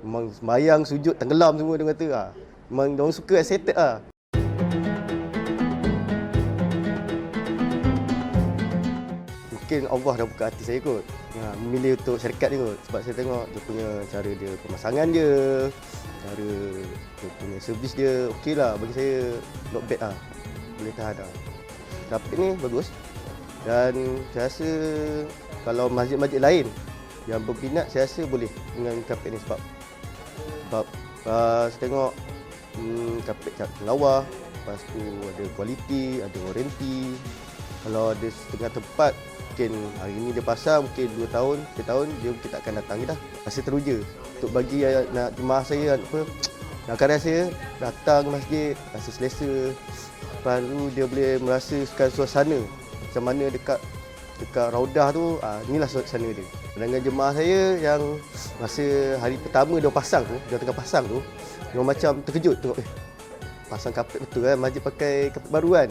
Memang sembayang, sujud, tenggelam semua dia kata ah. Memang dia orang suka excited ah. Mungkin Allah dah buka hati saya kot. Ya, memilih untuk syarikat ni kot. Sebab saya tengok dia punya cara dia pemasangan dia, cara dia punya servis dia okey lah bagi saya not bad lah. Boleh tahan lah. Kapit ni bagus. Dan saya rasa kalau masjid-masjid lain yang berminat saya rasa boleh dengan kapit ni sebab sebab uh, saya tengok hmm, kapit kat lawa lepas tu ada kualiti, ada waranti. Kalau ada setengah tempat mungkin hari ni dia pasang mungkin 2 tahun, 3 tahun dia mungkin tak akan datang lagi dah. Rasa teruja untuk bagi uh, nak jemaah saya apa nak kadang saya datang ke masjid rasa selesa Lepas tu dia boleh merasakan suasana macam mana dekat dekat raudah tu ah inilah suasana dia. Dengan jemaah saya yang masa hari pertama dia pasang tu, dia tengah pasang tu, dia macam terkejut tengok eh pasang kapet betul kan masjid pakai kapet baru kan.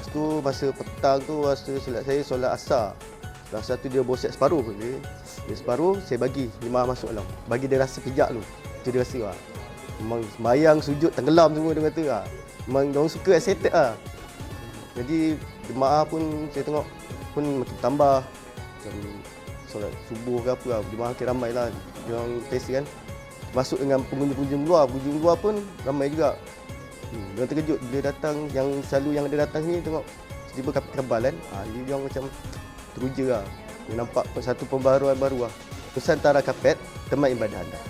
Lepas tu masa petang tu masa silap saya solat asar. Lepas tu dia boset separuh dia. Dia separuh saya bagi jemaah masuk dalam. Bagi dia rasa pijak tu. Itu dia rasa lah. Memang sembayang, sujud, tenggelam semua dia kata lah. Memang dia orang suka excited lah. Jadi jemaah pun saya tengok pun makin tambah macam solat subuh ke apa lah. Jemaah makin ramai lah. Dia orang biasa kan. Masuk dengan pengunjung-pengunjung luar. Pengunjung luar pun ramai juga. Hmm, dia terkejut bila datang yang selalu yang ada datang sini tengok tiba kapit tebal kan. Ha, dia orang macam teruja lah. Dia nampak satu pembaharuan baru lah. Nusantara Kapet, tempat ibadah anda.